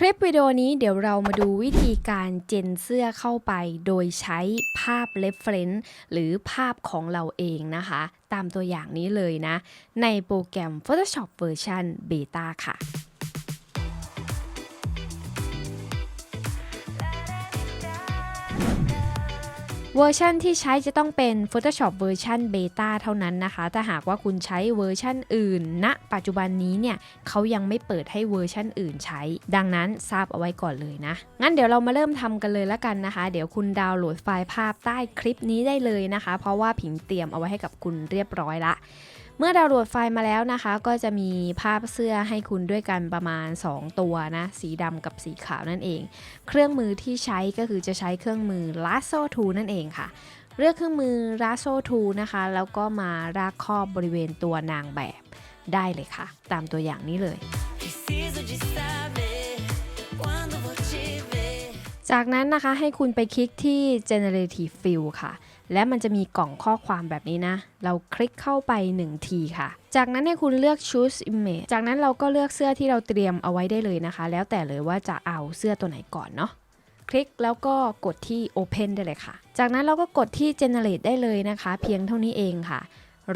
คลิปวิดีโอนี้เดี๋ยวเรามาดูวิธีการเจนเสื้อเข้าไป โดยใช้ภาพ reference หรือภาพของเราเองนะคะ ตามตัวอย่างนี้เลยนะ ในโปรแกรม Photoshop Version Beta ค่ะ เวอร์ชันที่ใช้จะต้องเป็น Photoshop เวอร์ชันเบต้าเท่านั้นนะคะ ถ้าหากว่าคุณใช้เวอร์ชันอื่นณนะปัจจุบันนี้เนี่ยเขายังไม่เปิดให้เวอร์ชันอื่นใช้ ดังนั้นทราบเอาไว้ก่อนเลยนะ งั้นเดี๋ยวเรามาเริ่มทำกันเลยละกันนะคะ เดี๋ยวคุณดาวน์โหลดไฟล์ภาพใต้คลิปนี้ได้เลยนะคะ เพราะว่าผิงเตรียมเอาไว้ให้กับคุณเรียบร้อยละ เมื่อดาวน์โหลดไฟล์มาแล้วนะคะ ก็จะมีภาพเสื้อให้คุณด้วยกันประมาณ 2 ตัวนะ สีดำกับสีขาวนั่นเอง เครื่องมือที่ใช้ก็คือจะใช้เครื่องมือ Lasso Tool นั่นเองค่ะ เลือกเครื่องมือ Lasso Tool นะคะ แล้วก็มารากครอบบริเวณตัวนางแบบได้เลยค่ะ ตามตัวอย่างนี้เลยจากนั้นนะคะให้คุณไปคลิกที่ generative fill ค่ะ และมันจะมีกล่องข้อความแบบนี้นะ เราคลิกเข้าไป 1 ทีค่ะ จากนั้นให้คุณเลือก choose image จากนั้นเราก็เลือกเสื้อที่เราเตรียมเอาไว้ได้เลยนะคะ แล้วแต่เลยว่าจะเอาเสื้อตัวไหนก่อนเนาะ คลิกแล้วก็กดที่ open ได้เลยค่ะ จากนั้นเราก็กดที่ generate ได้เลยนะคะ เพียงเท่านี้เองค่ะ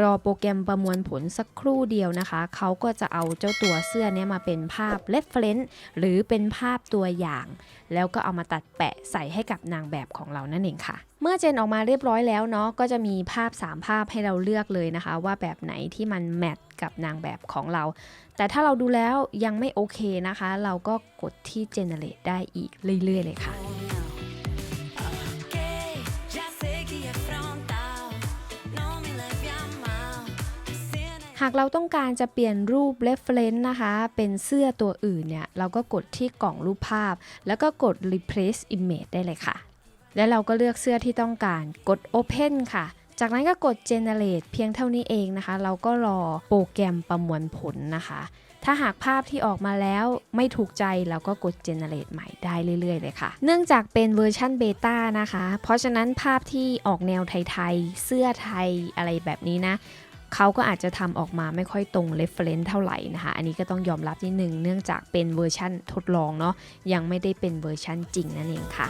รอโปรแกรมประมวลผลสักครู่เดียวนะคะ เขาก็จะเอาเจ้าตัวเสื้อเนี้ยมาเป็นภาพ reference หรือเป็นภาพตัวอย่าง แล้วก็เอามาตัดแปะใส่ให้กับนางแบบของเรานั่นเองค่ะ เมื่อเจนออกมาเรียบร้อยแล้วเนาะก็จะมีภาพ 3 ภาพให้เราเลือกเลยนะคะ ว่าแบบไหนที่มันแมทกับนางแบบของเรา แต่ถ้าเราดูแล้วยังไม่โอเคนะคะ เราก็กดที่ generate ได้อีกเรื่อยๆเลยค่ะ หากเราต้องการจะเปลี่ยนรูป reference นะคะ เป็นเสื้อตัวอื่นเนี่ย เราก็กดที่กล่องรูปภาพ แล้วก็กด replace image ได้เลยค่ะ และเราก็เลือกเสื้อที่ต้องการ กด open ค่ะ จากนั้นก็กด generate เพียงเท่านี้เองนะคะ เราก็รอโปรแกรมประมวลผลนะคะ ถ้าหากภาพที่ออกมาแล้วไม่ถูกใจเราก็กด generate ใหม่ได้เรื่อย ๆ เลยค่ะ เนื่องจากเป็นเวอร์ชันเบต้านะคะ เพราะฉะนั้นภาพที่ออกแนวไทย ๆ เสื้อไทยอะไรแบบนี้นะ เขาก็อาจจะทำออกมาไม่ค่อยตรง reference เท่าไหร่นะคะ อันนี้ก็ต้องยอมรับนิดนึง เนื่องจากเป็นเวอร์ชั่นทดลองเนาะ ยังไม่ได้เป็นเวอร์ชั่นจริงนั่นเองค่ะ